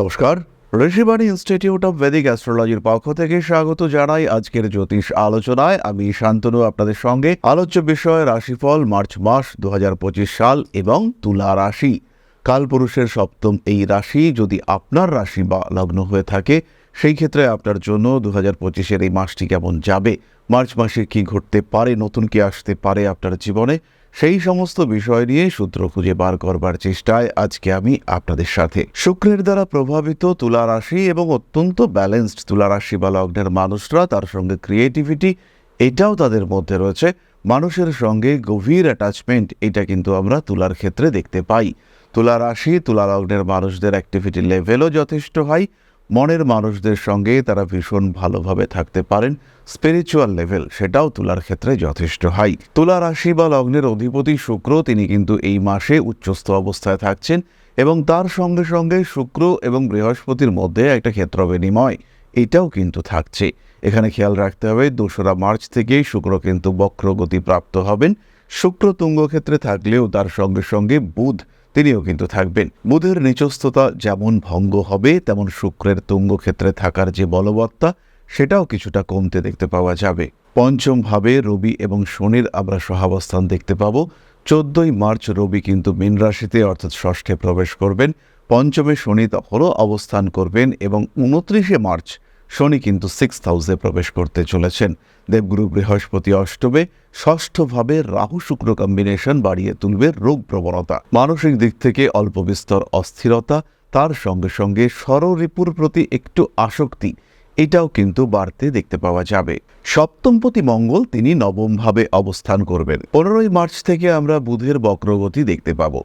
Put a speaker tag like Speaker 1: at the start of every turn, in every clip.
Speaker 1: নমস্কার, Rishibani institute of Vedic অ্যাস্ট্রোলজির পক্ষ থেকে স্বাগত জানাই আজকের জ্যোতিষ আলোচনায়। আমি শান্তনু, আপনাদের সঙ্গে আলোচ্য বিষয় রাশিফল, মার্চ মাস দু হাজার পঁচিশ সাল এবং তুলা রাশি। কালপুরুষের সপ্তম এই রাশি, যদি আপনার রাশি বা লগ্ন হয়ে থাকে, সেই ক্ষেত্রে আপনার জন্য দু হাজার পঁচিশের এই মাসটি কেমন যাবে? মার্চ মাসে কি ঘটতে পারে? নতুন কি আসতে পারে আপনার জীবনে? সেই সমস্ত বিষয় নিয়ে সূত্র খুঁজে বার করবার চেষ্টায় আজকে আমি আপনাদের সাথে। শুক্রের দ্বারা প্রভাবিত তুলা রাশি এবং অত্যন্ত ব্যালেন্সড তুলা রাশি বা লগ্নের মানুষরা তার সঙ্গে ক্রিয়েটিভিটি এটাও তাদের মধ্যে রয়েছে। মানুষের সঙ্গে গভীর অ্যাটাচমেন্ট এটা কিন্তু আমরা তুলার ক্ষেত্রে দেখতে পাই। তুলা রাশি, তুলা লগ্নের মানুষদের অ্যাক্টিভিটি লেভেলও যথেষ্ট হাই মনের মানুষদের সঙ্গে তারা ভীষণ ভালোভাবে থাকতে পারেন। স্পিরিচুয়াল লেভেল সেটাও তুলার ক্ষেত্রে যথেষ্ট হাই তুলা রাশি বা লগ্নের অধিপতি শুক্র, তিনি কিন্তু এই মাসে উচ্চস্থ অবস্থায় থাকছেন এবং তার সঙ্গে সঙ্গে শুক্র এবং বৃহস্পতির মধ্যে একটা ক্ষেত্র বিনিময়, এটাও কিন্তু থাকছে। এখানে খেয়াল রাখতে হবে, দোসরা মার্চ থেকেই শুক্র কিন্তু বক্রগতি প্রাপ্ত হবেন। শুক্র তুঙ্গ ক্ষেত্রে থাকলেও তার সঙ্গে সঙ্গে বুধ তিনিও কিন্তু থাকবেন। বুধের নিচস্থতা যেমন ভঙ্গ হবে, তেমন শুক্রের তুঙ্গ ক্ষেত্রে থাকার যে বলবত্তা, সেটাও কিছুটা কমতে দেখতে পাওয়া যাবে। পঞ্চম ভাবে রবি এবং শনির আমরা সহাবস্থান দেখতে পাবো। চোদ্দই মার্চ রবি কিন্তু মীন রাশিতে, অর্থাৎ ষষ্ঠে প্রবেশ করবেন। পঞ্চমে শনি তখনও অবস্থান করবেন এবং উনত্রিশে মার্চ শনি কিন্তু সিক্স হাউসে প্রবেশ করতে চলেছেন। দেবগুরু বৃহস্পতি অষ্টমে ষষ্ঠভাবে রাহু শুক্র কম্বিনেশন বাড়িয়ে তুলবে রোগ প্রবণতা। মানসিক দিক থেকে অল্প বিস্তর অস্থিরতা, তার সঙ্গে সঙ্গে ষড়রিপুর প্রতি একটু আসক্তি, এটাও কিন্তু বাড়তে দেখতে পাওয়া যাবে। সপ্তমপতি মঙ্গল তিনি নবমভাবে অবস্থান করবেন। পনেরোই মার্চ থেকে আমরা বুধের বক্রগতি দেখতে পাব।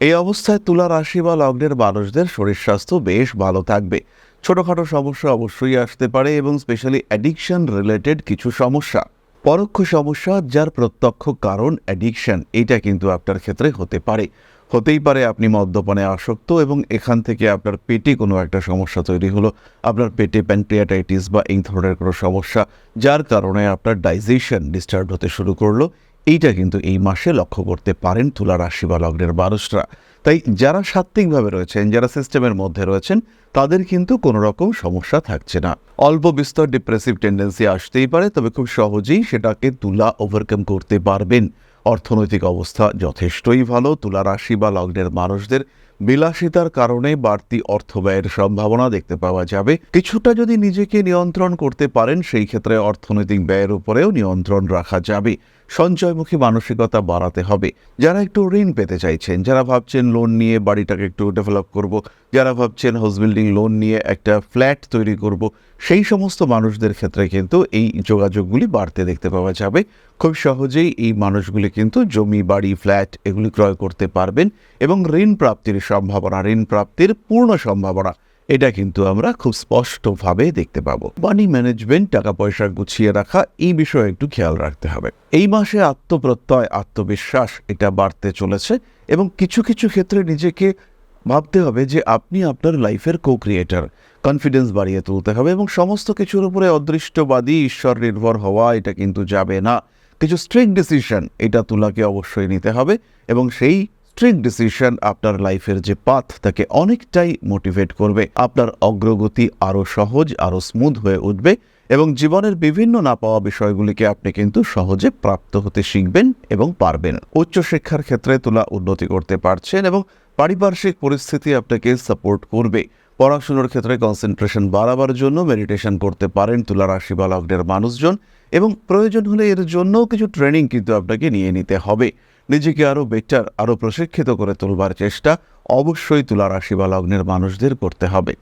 Speaker 1: এই অবস্থায় তুলা রাশি বা লগ্নের মানুষদের শরীর স্বাস্থ্য বেশ ভালো থাকবে। ছোটোখাটো সমস্যা অবশ্যই আসতে পারে এবং স্পেশালি অ্যাডিকশন রিলেটেড কিছু সমস্যা। পরোক্ষ সমস্যা যার প্রত্যক্ষ কারণ অ্যাডিকশন এটা কিন্তু আপনার ক্ষেত্রে হতে পারে। হতেই পারে আপনি মদ্যপানে আসক্ত এবং এখান থেকে আপনার পেটে কোনো একটা সমস্যা তৈরি হলো। আপনার পেটে প্যানক্রিয়াটাইটিস বা এই ধরনের কোনো সমস্যা, যার কারণে আপনার ডাইজেশন ডিস্টার্ব হতে শুরু করল। এইটা কিন্তু এই মাসে লক্ষ্য করতে পারেন তুলা রাশি বা লগ্নের মানুষরা। তাই যারা সাত্ত্বিকভাবে রয়েছেন, যারা সিস্টেমের মধ্যে রয়েছেন, তাদের কিন্তু কোনো রকম সমস্যা থাকছে না। অল্প বিস্তর ডিপ্রেসিভ টেন্ডেন্সি আসতেই পারে, তবে খুব সহজেই সেটাকে তুলা ওভারকাম করতে পারবেন। অর্থনৈতিক অবস্থা যথেষ্টই ভালো, তুলা রাশি বা লগ্নের মানুষদের বিলাসিতার কারণে বাড়তি অর্থ ব্যয়ের সম্ভাবনা দেখতে পাওয়া যাবে। কিছুটা যদি নিজেকে নিয়ন্ত্রণ করতে পারেন, সেই ক্ষেত্রে অর্থনৈতিক ব্যয়ের উপরেও নিয়ন্ত্রণ রাখা যাবে। সঞ্চয়মুখী মানসিকতা বাড়াতে হবে। যারা একটু ঋণ পেতে চাইছেন, যারা ভাবছেন লোন নিয়ে বাড়িটাকে একটু ডেভেলপ করব, যারা ভাবছেন হাউস বিল্ডিং লোন নিয়ে একটা ফ্ল্যাট তৈরি করব, সেই সমস্ত মানুষদের ক্ষেত্রে কিন্তু এই যোগাযোগগুলি বাড়তে দেখতে পাওয়া যাবে। খুব সহজেই এই মানুষগুলি কিন্তু জমি, বাড়ি ফ্ল্যাট এগুলি ক্রয় করতে পারবেন এবং ঋণ প্রাপ্তির সম্ভাবনা ঋণ প্রাপ্তির পূর্ণ সম্ভাবনা, এটা কিন্তু আমরা খুব স্পষ্টভাবে দেখতে পাবো। মানি ম্যানেজমেন্ট টাকা পয়সা গুছিয়ে রাখা, এই বিষয়ে একটু খেয়াল রাখতে হবে। এই মাসে আত্মপ্রত্যয়, আত্মবিশ্বাস, এটা বাড়তে চলেছে এবং কিছু কিছু ক্ষেত্রে নিজেকে ভাবতে হবে যে আপনি আপনার লাইফের কো ক্রিয়েটার কনফিডেন্স বাড়িয়ে তুলতে হবে এবং সমস্ত কিছুর উপরে অদৃষ্টবাদী, ঈশ্বর নির্ভর হওয়া, এটা কিন্তু যাবে না। কিছু স্ট্রিক্ট ডিসিশন এটা তুলাকে অবশ্যই নিতে হবে এবং সেই স্ট্রিক্ট ডিসিশন আপনার লাইফের যে পাথ তাকে অনেকটাই মোটিভেট করবে। আপনার অগ্রগতি আরও সহজ আরও স্মুথ হয়ে উঠবে এবং জীবনের বিভিন্ন না পাওয়া বিষয়গুলিকে আপনি কিন্তু সহজে প্রাপ্ত হতে শিখবেন এবং পারবেন। উচ্চশিক্ষার ক্ষেত্রে তুলা উন্নতি করতে পারছেন এবং পারিপার্শ্বিক পরিস্থিতি আপনাকে সাপোর্ট করবে। পড়াশুনোর ক্ষেত্রে কনসেন্ট্রেশন বাড়াবার জন্য মেডিটেশন করতে পারেন তুলা রাশি বা লগ্নের মানুষজন এবং প্রয়োজন হলে এর জন্যও কিছু ট্রেনিং কিন্তু আপনাকে নিয়ে নিতে হবে। নিজেকে আরও বেটার আরও প্রশিক্ষিত করে তোলবার চেষ্টা অবশ্যই তুলা রাশি বা লগ্নের মানুষদের করতে হবে।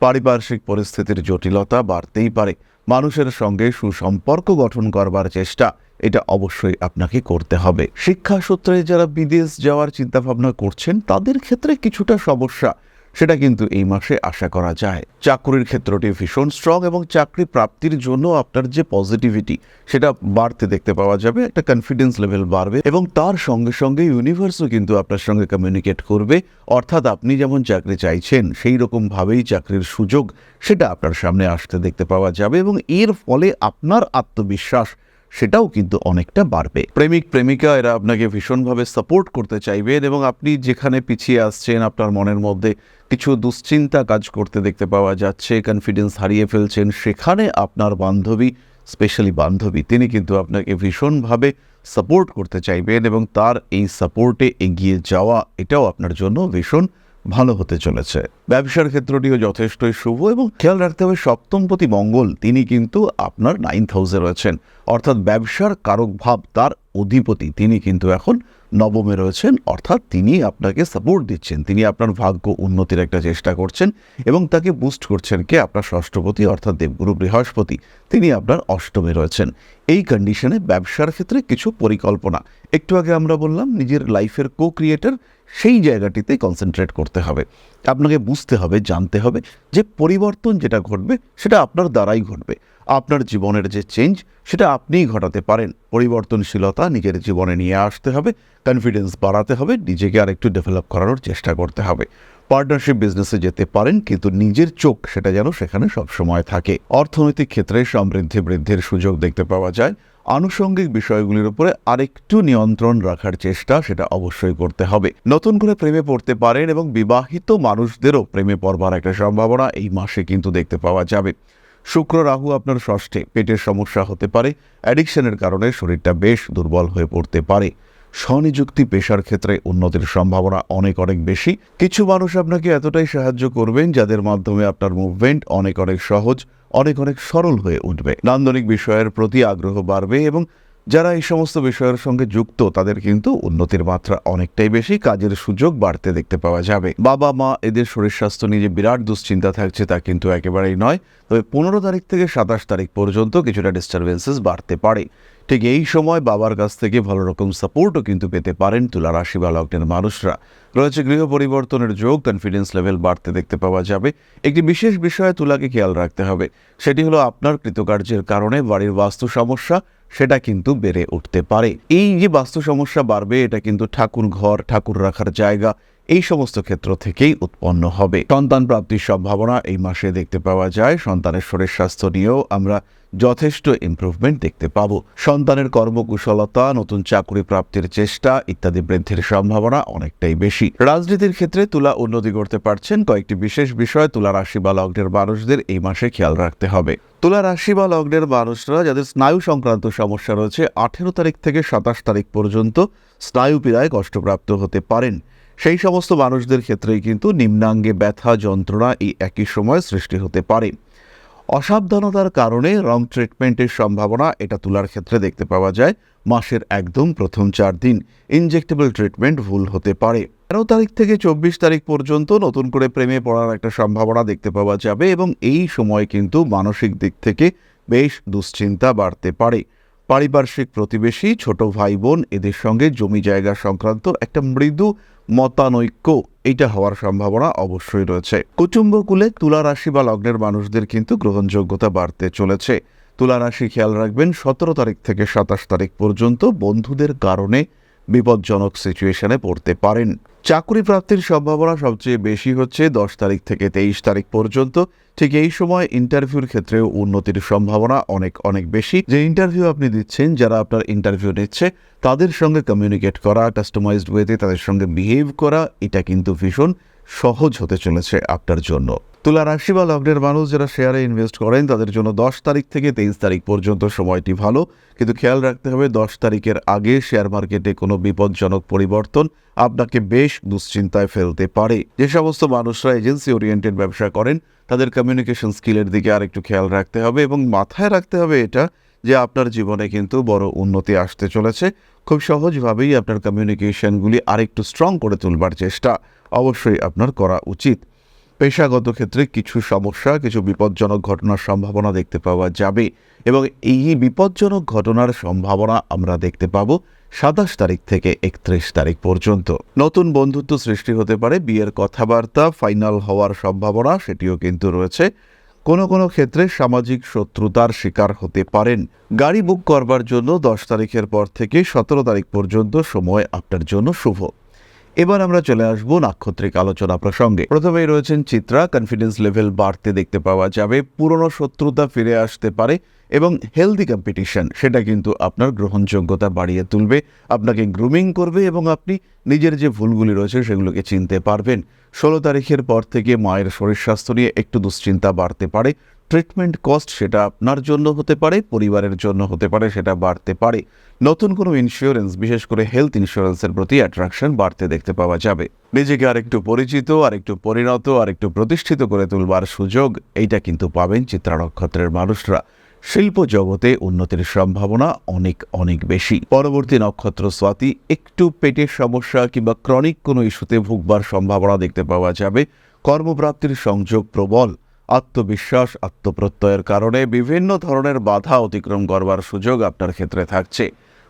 Speaker 1: পারিপার্শ্বিক পরিস্থিতির জটিলতা বাড়তেই পারে। মানুষের সঙ্গে সুসম্পর্ক গঠন করবার চেষ্টা, এটা অবশ্যই আপনাকে করতে হবে। শিক্ষা সূত্রে যারা বিদেশ যাওয়ার চিন্তাভাবনা করছেন, তাদের ক্ষেত্রে কিছুটা সমস্যা। সেটা কিন্তু এই মাসে আশা করা যায়। চাকরির ক্ষেত্রটি ভীষণ স্ট্রং এবং চাকরি প্রাপ্তির জন্য আপনার যে পজিটিভিটি সেটা বাড়তে দেখতে পাওয়া যাবে, একটা কনফিডেন্স লেভেল বাড়বে এবং তার সঙ্গে সঙ্গে ইউনিভার্সও কিন্তু আপনার সঙ্গে কমিউনিকেট করবে। অর্থাৎ আপনি যেমন চাকরি চাইছেন, সেই রকমভাবেই চাকরির সুযোগ, সেটা আপনার সামনে আসতে দেখতে পাওয়া যাবে এবং এর ফলে আপনার আত্মবিশ্বাস সেটাও কিন্তু অনেকটা বাড়বে। প্রেমিক, প্রেমিকা, এরা আপনাকে ভীষণভাবে সাপোর্ট করতে চাইবেন এবং আপনি যেখানে পিছিয়ে আসছেন, আপনার মনের মধ্যে কিছু দুশ্চিন্তা কাজ করতে দেখতে পাওয়া যাচ্ছে কনফিডেন্স হারিয়ে ফেলছেন। সেখানে আপনার বান্ধবী স্পেশালি বান্ধবী, তিনি কিন্তু আপনাকে ভীষণভাবে সাপোর্ট করতে চাইবেন এবং তার এই সাপোর্টে এগিয়ে যাওয়া, এটাও আপনার জন্য ভীষণ ভালো হতে চলেছে। ব্যবসার ক্ষেত্রটিও যথেষ্টই শুভ এবং খেয়াল রাখতে হবে সপ্তমপতি মঙ্গল তিনি কিন্তু আপনার নাইন্থ হাউসে রয়েছেন। অর্থাৎ ব্যবসার কারক ভাব তার অধিপতি, তিনি কিন্তু এখন নবমে রয়েছেন। অর্থাৎ তিনি আপনাকে সাপোর্ট দিচ্ছেন, তিনি আপনার ভাগ্য উন্নতির একটা চেষ্টা করছেন এবং তাকে বুস্ট করছেন কে? আপনার ষষ্ঠপতি অর্থাৎ দেবগুরু বৃহস্পতি। তিনি আপনার অষ্টমে রয়েছেন। এই কন্ডিশনে ব্যবসার ক্ষেত্রে কিছু পরিকল্পনা। একটু আগে আমরা বললাম, নিজের লাইফের কো ক্রিয়েটার সেই জায়গাটিতে কনসেন্ট্রেট করতে হবে। আপনাকে বুঝতে হবে, জানতে হবে যে পরিবর্তন যেটা ঘটবে, সেটা আপনার দ্বারাই ঘটবে। আপনার জীবনের যে চেঞ্জ সেটা আপনিই ঘটাতে পারেন। পরিবর্তনশীলতা নিজের জীবনে নিয়ে আসতে হবে কনফিডেন্স বাড়াতে হবে, নিজেকে আর একটু ডেভেলপ করানোর চেষ্টা করতে হবে। পার্টনারশিপ বিজনেসে যেতে পারেন, কিন্তু নিজের চোখ সেটা যেন সেখানে সবসময় থাকে। অর্থনৈতিক ক্ষেত্রে সমৃদ্ধি বৃদ্ধির সুযোগ দেখতে পাওয়া যায়। আনুষঙ্গিক বিষয়গুলির উপরে আরেকটু নিয়ন্ত্রণ রাখার চেষ্টা সেটা অবশ্যই করতে হবে। নতুন করে প্রেমে পড়তে পারেন এবং বিবাহিত মানুষদেরও প্রেমে পড়বার একটা সম্ভাবনা এই মাসে কিন্তু দেখতে পাওয়া যাবে। শুক্র রাহু আপনার ষষ্ঠে, পেটের সমস্যা হতে পারে, অ্যাডিকশনের কারণে শরীরটা বেশ দুর্বল হয়ে পড়তে পারে। স্বনিযুক্তি পেশার ক্ষেত্রে উন্নতির সম্ভাবনা অনেক অনেক বেশি। কিছু মানুষ আপনাকে এতটাই সাহায্য করবেন যাদের মাধ্যমে আপনার মুভমেন্ট অনেক অনেক সহজ, অনেক অনেক সরল হয়ে উঠবে। নান্দনিক বিষয়ের প্রতি আগ্রহ বাড়বে এবং যারা এই সমস্ত বিষয়ের সঙ্গে যুক্ত, তাদের কিন্তু উন্নতির মাত্রা অনেকটাই বেশি, কাজের সুযোগ বাড়তে দেখতে পাওয়া যাবে। বাবা, মা এদের শরীর স্বাস্থ্য নিয়ে যে বিরাট দুশ্চিন্তা থাকছে তা কিন্তু একেবারেই নয়। তবে পনেরো তারিখ থেকে সাতাশ তারিখ পর্যন্ত কিছুটা ডিস্টারবেন্সেস বাড়তে পারে। ঠিক এই সময় বাবার কাছ থেকে ভালো রকম সাপোর্টও কিন্তু পেতে পারেন তুলা রাশি বা লগ্নের মানুষরা। রয়েছে গৃহ পরিবর্তনের যোগ কনফিডেন্স লেভেল বাড়তে দেখতে পাওয়া যাবে। একটি বিশেষ বিষয়ে তুলাকে খেয়াল রাখতে হবে, সেটি হলো আপনার কৃতকার্যের কারণে বাড়ির বাস্তু সমস্যা, সেটা কিন্তু বেড়ে উঠতে পারে। এই যে বাস্তু সমস্যা বাড়বে, এটা কিন্তু ঠাকুর ঘর, ঠাকুর রাখার জায়গা, এই সমস্ত ক্ষেত্র থেকেই উৎপন্ন হবে। সন্তান প্রাপ্তির সম্ভাবনা এই মাসে দেখতে পাওয়া যায়। সন্তানের শরীর স্বাস্থ্য নিয়েও আমরা যথেষ্ট ইমপ্রুভমেন্ট দেখতে পাবো। সন্তানের কর্মকুশলতা, নতুন চাকরি প্রাপ্তির চেষ্টা ইত্যাদি বৃদ্ধির সম্ভাবনা অনেকটাই বেশি। রাজনীতির ক্ষেত্রে তুলা উন্নতি করতে পারছেন কয়েকটি বিশেষ বিষয়। তুলা রাশি বা লগ্নের মানুষদের এই মাসে খেয়াল রাখতে হবে। তুলা রাশি বা লগ্নের মানুষরা যাদের স্নায়ু সংক্রান্ত সমস্যা রয়েছে, আঠেরো তারিখ থেকে সাতাশ তারিখ পর্যন্ত স্নায়ু পীড়ায় কষ্টপ্রাপ্ত হতে পারেন। সেই সমস্ত মানুষদের ক্ষেত্রেই কিন্তু নিম্নাঙ্গে ব্যথা, যন্ত্রণা এই একই সময় সৃষ্টি হতে পারে। অসাবধানতার কারণে রং ট্রিটমেন্টের সম্ভাবনা এটা তোলার ক্ষেত্রে দেখতে পাওয়া যায়। মাসের একদম প্রথম চার দিন ইনজেক্টেবল ট্রিটমেন্ট ভুল হতে পারে। তেরো তারিখ থেকে চব্বিশ তারিখ পর্যন্ত নতুন করে প্রেমে পড়ার একটা সম্ভাবনা দেখতে পাওয়া যাবে এবং এই সময় কিন্তু মানসিক দিক থেকে বেশ দুশ্চিন্তা বাড়তে পারে। পারিপার্শ্বিক প্রতিবেশী, ছোট ভাই বোন, এদের সঙ্গে জমি জায়গা সংক্রান্ত একটা মৃদু মতানৈক্য এটা হওয়ার সম্ভাবনা অবশ্যই রয়েছে। কুটুম্বকুলে তুলা রাশি বা লগ্নের মানুষদের কিন্তু গ্রহণযোগ্যতা বাড়তে চলেছে। তুলা রাশি খেয়াল রাখবেন, সতেরো তারিখ থেকে সাতাশ তারিখ পর্যন্ত বন্ধুদের কারণে বিপজ্জনক সিচুয়েশনে পড়তে পারেন। চাকরি প্রাপ্তির সম্ভাবনা সবচেয়ে বেশি হচ্ছে দশ তারিখ থেকে তেইশ তারিখ পর্যন্ত। ঠিক এই সময় ইন্টারভিউর ক্ষেত্রেও উন্নতির সম্ভাবনা অনেক অনেক বেশি। যে ইন্টারভিউ আপনি দিচ্ছেন, যারা আপনার ইন্টারভিউ নিচ্ছে, তাদের সঙ্গে কমিউনিকেট করা কাস্টমাইজড ওয়েতে তাদের সঙ্গে বিহেভ করা, এটা কিন্তু ভীষণ সহজ হতে চলেছে আপনার জন্য। তুলা রাশি বা লগ্নের মানুষ যারা শেয়ারে ইনভেস্ট করেন, তাদের জন্য দশ তারিখ থেকে তেইশ তারিখ পর্যন্ত সময়টি ভালো। কিন্তু খেয়াল রাখতে হবে, দশ তারিখের আগে শেয়ার মার্কেটে কোনো বিপজ্জনক পরিবর্তন আপনাকে বেশ দুশ্চিন্তায় ফেলতে পারে। যে সমস্ত মানুষরা এজেন্সি ওরিয়েন্টেড ব্যবসা করেন, তাদের কমিউনিকেশন স্কিলের দিকে আরেকটু খেয়াল রাখতে হবে এবং মাথায় রাখতে হবে এটা যে আপনার জীবনে কিন্তু বড় উন্নতি আসতে চলেছে। খুব সহজভাবেই আপনার কমিউনিকেশনগুলি আরেকটু স্ট্রং করে তুলবার চেষ্টা অবশ্যই আপনার করা উচিত। পেশাগত ক্ষেত্রে কিছু সমস্যা, কিছু বিপজ্জনক ঘটনার সম্ভাবনা দেখতে পাওয়া যাবে এবং এই বিপজ্জনক ঘটনার সম্ভাবনা আমরা দেখতে পাবো সাতাশ তারিখ থেকে একত্রিশ তারিখ পর্যন্ত। নতুন বন্ধুত্ব সৃষ্টি হতে পারে, বিয়ের কথাবার্তা, ফাইনাল হওয়ার সম্ভাবনা সেটিও কিন্তু রয়েছে। কোনো কোনো ক্ষেত্রে সামাজিক শত্রুতার শিকার হতে পারেন। গাড়ি বুক করবার জন্য দশ তারিখের পর থেকে সতেরো তারিখ পর্যন্ত সময় আপনার জন্য শুভ। এবার আমরা চলে আসব নাক্ষত্রিক আলোচনা প্রসঙ্গে। প্রথমেই রয়েছেন চিত্রা কনফিডেন্স লেভেল বাড়তে দেখতে পাওয়া যাবে, পুরনো শত্রুতা ফিরে আসতে পারে, এবং হেলদি কম্পিটিশন সেটা কিন্তু আপনার গ্রহণযোগ্যতা বাড়িয়ে তুলবে, আপনাকে গ্রুমিং করবে এবং আপনি নিজের যে ভুলগুলি রয়েছে সেগুলোকে চিনতে পারবেন। ষোলো তারিখের পর থেকে মায়ের শরীর স্বাস্থ্য নিয়ে একটু দুশ্চিন্তা বাড়তে পারে ট্রিটমেন্ট কস্ট সেটা আপনার জন্য হতে পারে, পরিবারের জন্য হতে পারে, সেটা বাড়তে পারে। নতুন কোনো ইন্স্যুরেন্স বিশেষ করে হেলথ ইন্স্যুরেন্সের প্রতি অ্যাট্রাকশন বাড়তে দেখতে পাওয়া যাবে। নিজেকে আরেকটু পরিচিত, আরেকটু পরিণত, আরেকটু প্রতিষ্ঠিত করে তুলবার সুযোগ এইটা কিন্তু পাবেন চিত্রা নক্ষত্রের মানুষরা। শিল্প জগতে উন্নতির সম্ভাবনা অনেক অনেক বেশি। পরবর্তী নক্ষত্র স্বাতি, একটু পেটের সমস্যা কিংবা ক্রনিক কোনো ইস্যুতে ভুগবার সম্ভাবনা দেখতে পাওয়া যাবে। কর্মপ্রাপ্তির সংযোগ প্রবল। আত্মবিশ্বাস, আত্মপ্রত্যয়ের কারণে বিভিন্ন ধরনের বাধা অতিক্রম করবার সুযোগ আপনার ক্ষেত্রে থাকছে।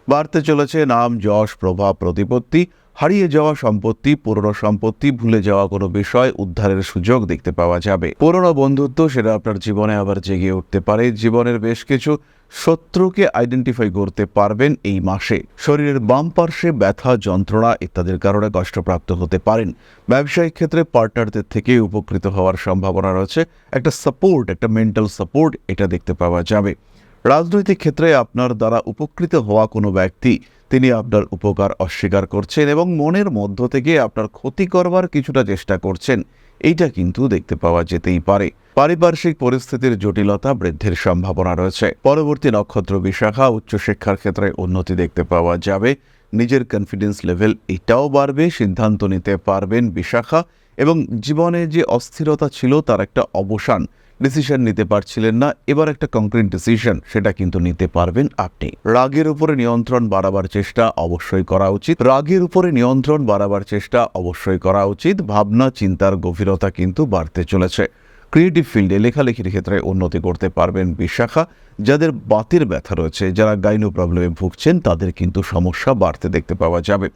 Speaker 1: বাড়তে চলেছে নাম, যশ, প্রভাব, প্রতিপত্তি হারিয়ে যাওয়া সম্পত্তি, পুরনো সম্পত্তি, ভুলে যাওয়া কোনো বিষয়, উদ্ধারের সুযোগ দেখতে পাওয়া যাবে। পুরনো বন্ধুত্ব সেটা আপনার জীবনে আবার জেগে উঠতে পারে। জীবনের বেশ কিছু শত্রুকে আইডেন্টিফাই করতে পারবেন এই মাসে। শরীরের বাম পার্শ্বে ব্যথা, যন্ত্রণা ইত্যাদির কারণে কষ্টপ্রাপ্ত হতে পারেন। ব্যবসায়িক ক্ষেত্রে পার্টনারদের থেকে উপকৃত হওয়ার সম্ভাবনা রয়েছে। একটা সাপোর্ট একটা মেন্টাল সাপোর্ট এটা দেখতে পাওয়া যাবে। রাজনৈতিক ক্ষেত্রে আপনার দ্বারা উপকৃত হওয়া কোনো ব্যক্তি তিনি আপনার উপকার অস্বীকার করছেন এবং মনের মধ্য থেকে আপনার ক্ষতি করবার কিছুটা চেষ্টা করছেন। এইটা কিন্তু দেখতে পাওয়া যেতেই পারে। পারিপার্শ্বিক পরিস্থিতির জটিলতা বৃদ্ধির সম্ভাবনা রয়েছে। পরবর্তী নক্ষত্র বিশাখা উচ্চশিক্ষার ক্ষেত্রে উন্নতি দেখতে পাওয়া যাবে। নিজের কনফিডেন্স লেভেল এটাও বাড়বে, সিদ্ধান্ত নিতে পারবেন বিশাখা এবং জীবনে যে অস্থিরতা ছিল তার একটা অবসান। ডিসিশন নিতে পারছিলেন না। এবার একটা কংক্রিট ডিসিশন সেটা কিন্তু নিতে পারবেন আপনি। রাগের উপরে নিয়ন্ত্রণ বাড়াবার চেষ্টা অবশ্যই করা উচিত। রাগের উপরে নিয়ন্ত্রণ বাড়াবার চেষ্টা অবশ্যই করা উচিত। ভাবনা, চিন্তার গভীরতা কিন্তু বাড়তে চলেছে। ক্রিয়েটিভ ফিল্ডে লেখালেখির ক্ষেত্রে উন্নতি করতে পারবেন বিশাখা। যাদের বাতের ব্যথা রয়েছে, যারা গাইনো প্রবলেমে ভুগছেন, তাদের কিন্তু সমস্যা বাড়তে দেখতে পাওয়া যাবে।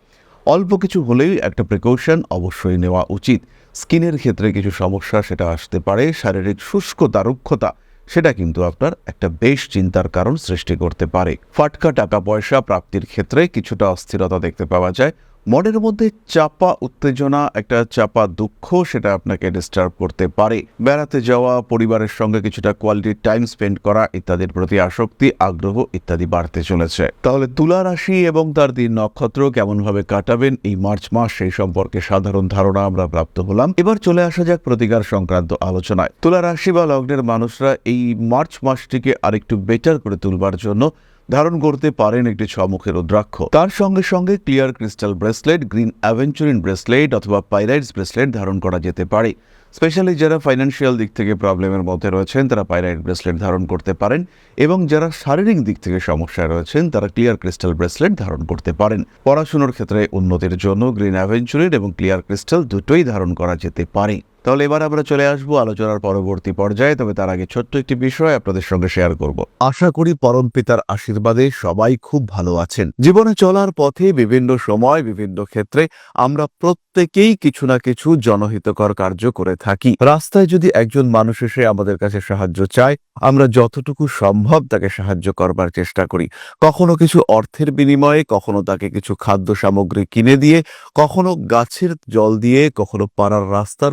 Speaker 1: অল্প কিছু হলেই একটা প্রিকশন অবশ্যই নেওয়া উচিত। স্কিনের ক্ষেত্রে কিছু সমস্যা সেটা আসতে পারে, শারীরিক শুষ্কতা রুক্ষতা সেটা কিন্তু আপনার একটা বেশ চিন্তার কারণ সৃষ্টি করতে পারে। ফাটকা টাকা পয়সা প্রাপ্তির ক্ষেত্রে কিছুটা অস্থিরতা দেখতে পাওয়া যায়। মনের মধ্যে চাপা উত্তেজনা, একটা চাপা দুঃখ সেটা আপনাকে ডিস্টার্ব করতে পারে। বেড়াতে যাওয়া, পরিবারের সঙ্গে কিছুটা কোয়ালিটি টাইম স্পেন্ড করা ইত্যাদির প্রতি আসক্তি, আগ্রহ ইত্যাদি বাড়তে চলেছে। তাহলে তুলা রাশি এবং তার দিন নক্ষত্র কেমনভাবে কাটাবেন? এই মার্চ মাস সেই সম্পর্কে সাধারণ ধারণা আমরা প্রাপ্ত হলাম। এবার চলে আসা যাক প্রতিকার সংক্রান্ত আলোচনায়। তুলা রাশি বা লগ্নের মানুষরা এই মার্চ মাসটিকে আরেকটু বেটার করে তুলবার জন্য ধারণ করতে পারেন একটি ছমুখের রুদ্রাক্ষ। তার সঙ্গে সঙ্গে clear crystal bracelet, green aventurine bracelet অথবা পাইরাইটস ব্রেসলেট ধারণ করা যেতে পারে। স্পেশালি যারা ফাইন্যান্সিয়াল দিক থেকে প্রবলেমের মধ্যে রয়েছেন, তারা পাইরাইট ব্রেসলেট ধারণ করতে পারেন এবং যারা শারীরিক দিক থেকে সমস্যায় রয়েছেন, তারা ক্লিয়ার ক্রিস্টাল ব্রেসলেট ধারণ করতে পারেন। পড়াশুনোর ক্ষেত্রে উন্নতির জন্য গ্রিন অ্যাভেঞ্চুরিন এবং ক্লিয়ার ক্রিস্টাল দুটোই ধারণ করা যেতে পারে। তাহলে এবার আমরা চলে আসব আলোচনার পরবর্তী পর্যায়ে, তবে তার আগে ছোট্ট একটি বিষয় আপনাদের সঙ্গে শেয়ার করব। আশা করি পরম পিতার আশীর্বাদে সবাই খুব ভালো আছেন। জীবনে চলার পথে বিভিন্ন সময়, বিভিন্ন ক্ষেত্রে আমরা প্রত্যেকেই কিছু না কিছু জনহিতকর কার্য করে থাকি। রাস্তায় যদি একজন মানুষ এসে আমাদের কাছে সাহায্য চায়, আমরা যতটুকু সম্ভব তাকে সাহায্য করবার চেষ্টা করি। কখনো কিছু অর্থের বিনিময়ে, কখনো তাকে কিছু খাদ্য সামগ্রী কিনে দিয়ে, কখনো গাছের জল দিয়ে, কখনো পাড়ার রাস্তার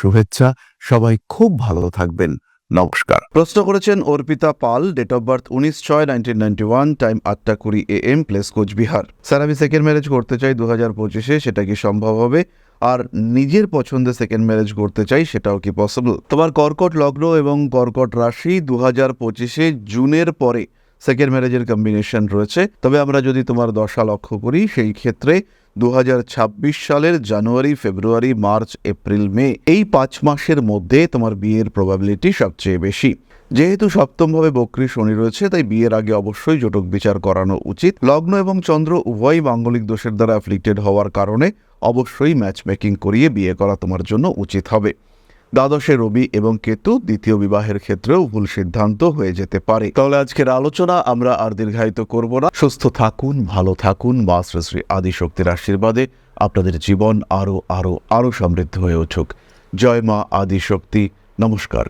Speaker 1: শুভেচ্ছা। সবাই খুব ভালো থাকবেন। নমস্কার। প্রশ্ন করেছেন Arpita Pal date of birth উনিশ ছয় নাইনটিন নাইনটি ওয়ান টাইম আটটা কুড়ি A M place Coochbehar. Sir, আমি সেকেন্ড ম্যারেজ করতে চাই দু হাজার পঁচিশে, সেটা কি সম্ভব হবে? আর নিজের পছন্দে সেকেন্ড ম্যারেজ করতে চাই, সেটাও কি পসিবল তোমার কর্কট লগ্ন এবং কর্কট রাশি দু হাজার পঁচিশে জুনের পরে সেকেন্ড ম্যারেজের কম্বিনেশন রয়েছে। তবে আমরা যদি তোমার দশা লক্ষ্য করি, সেই ক্ষেত্রে দু হাজার ছাব্বিশ সালের জানুয়ারি, ফেব্রুয়ারি, মার্চ, এপ্রিল, মে, এই পাঁচ মাসের মধ্যে তোমার বিয়ের প্রবাবিলিটি সবচেয়ে বেশি। যেহেতু সপ্তমভাবে বক্রী শনি রয়েছে, তাই বিয়ের আগে অবশ্যই জটক বিচার করানো উচিত। লগ্ন এবং চন্দ্র উভয়ই মাঙ্গলিক দোষের দ্বারা অ্যাফ্লিক্টেড হওয়ার কারণে অবশ্যই ম্যাচ মেকিং করিয়ে বিয়ে করা তোমার জন্য উচিত হবে। দ্বাদশে রবি এবং কেতু দ্বিতীয় বিবাহের ক্ষেত্রেও ভুল সিদ্ধান্ত হয়ে যেতে পারে। তাহলে আজকের আলোচনা আমরা আর দীর্ঘায়িত করব না। সুস্থ থাকুন, ভালো থাকুন বা শ্রী শ্রী আদিশক্তির আশীর্বাদে আপনাদের জীবন আরও আরও আরও সমৃদ্ধ হয়ে উঠুক। জয় মা আদিশক্তি। নমস্কার।